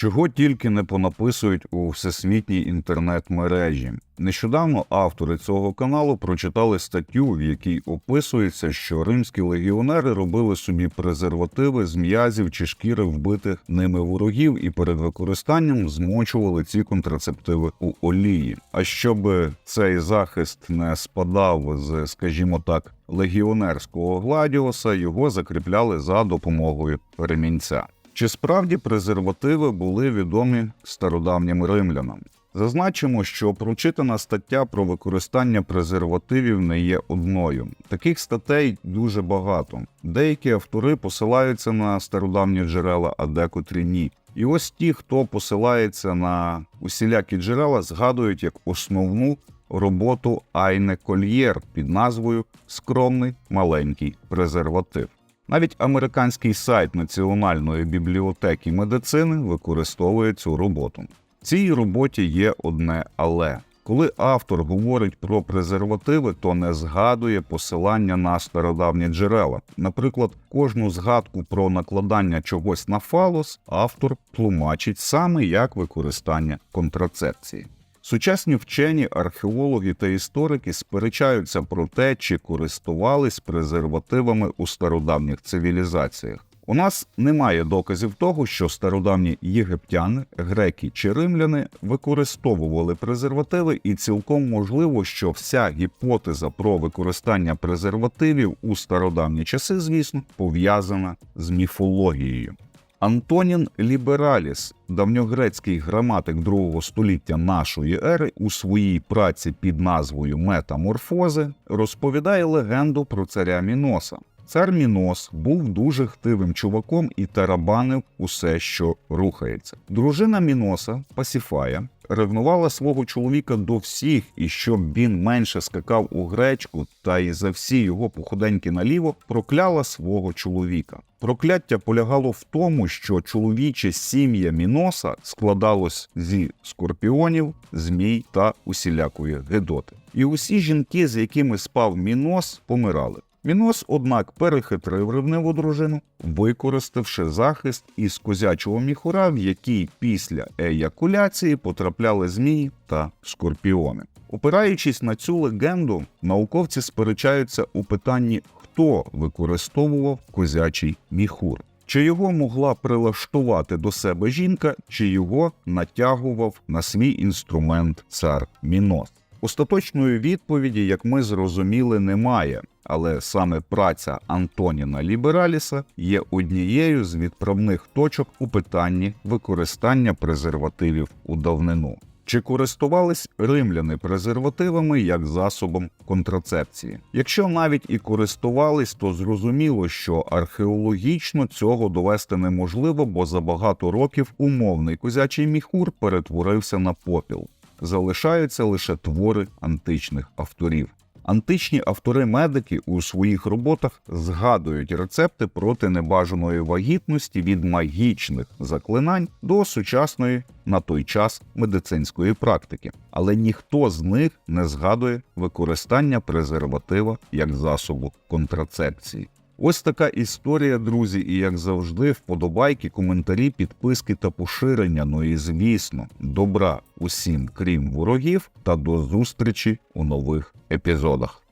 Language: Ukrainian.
Чого тільки не понаписують у всесвітній інтернет-мережі. Нещодавно автори цього каналу прочитали статтю, в якій описується, що римські легіонери робили собі презервативи з м'язів чи шкіри вбитих ними ворогів і перед використанням змочували ці контрацептиви у олії. А щоб цей захист не спадав з, скажімо так, легіонерського гладіоса, його закріпляли за допомогою ремінця. Чи справді презервативи були відомі стародавнім римлянам? Зазначимо, що прочитана стаття про використання презервативів не є одною. Таких статей дуже багато. Деякі автори посилаються на стародавні джерела, а декотрі ні. І ось ті, хто посилається на усілякі джерела, згадують як основну роботу Айне Кольєр під назвою Скромний маленький презерватив. Навіть американський сайт Національної бібліотеки медицини використовує цю роботу. В цій роботі є одне але. Коли автор говорить про презервативи, то не згадує посилання на стародавні джерела. Наприклад, кожну згадку про накладання чогось на фалос автор тлумачить саме як використання контрацепції. Сучасні вчені, археологи та історики сперечаються про те, чи користувались презервативами у стародавніх цивілізаціях. У нас немає доказів того, що стародавні єгиптяни, греки чи римляни використовували презервативи, і цілком можливо, що вся гіпотеза про використання презервативів у стародавні часи, звісно, пов'язана з міфологією. Антонін Лібераліс, давньогрецький граматик другого століття нашої ери, у своїй праці під назвою Метаморфози розповідає легенду про царя Міноса. Цар Мінос був дуже хтивим чуваком і тарабанив усе, що рухається. Дружина Міноса Пасіфая ревнувала свого чоловіка до всіх, і щоб він менше скакав у гречку, та й за всі його походеньки наліво прокляла свого чоловіка. Прокляття полягало в тому, що чоловіче сім'я Міноса складалось зі скорпіонів, змій та усілякої гедоти. І усі жінки, з якими спав Мінос, помирали. Мінос, однак, перехитрив ревниву дружину, використавши захист із козячого міхура, в який після еякуляції потрапляли змії та скорпіони. Опираючись на цю легенду, науковці сперечаються у питанні, хто використовував козячий міхур. Чи його могла прилаштувати до себе жінка, чи його натягував на свій інструмент цар Мінос? Остаточної відповіді, як ми зрозуміли, немає, але саме праця Антоніна Лібераліса є однією з відправних точок у питанні використання презервативів у давнину. Чи користувались римляни презервативами як засобом контрацепції? Якщо навіть і користувались, то зрозуміло, що археологічно цього довести неможливо, бо за багато років умовний козячий міхур перетворився на попіл залишаються лише твори античних авторів. Античні автори-медики у своїх роботах згадують рецепти проти небажаної вагітності від магічних заклинань до сучасної на той час медицинської практики, але ніхто з них не згадує використання презерватива як засобу контрацепції. Ось така історія, друзі, і як завжди, вподобайки, коментарі, підписки та поширення. Ну і звісно, добра усім, крім ворогів, та до зустрічі у нових епізодах.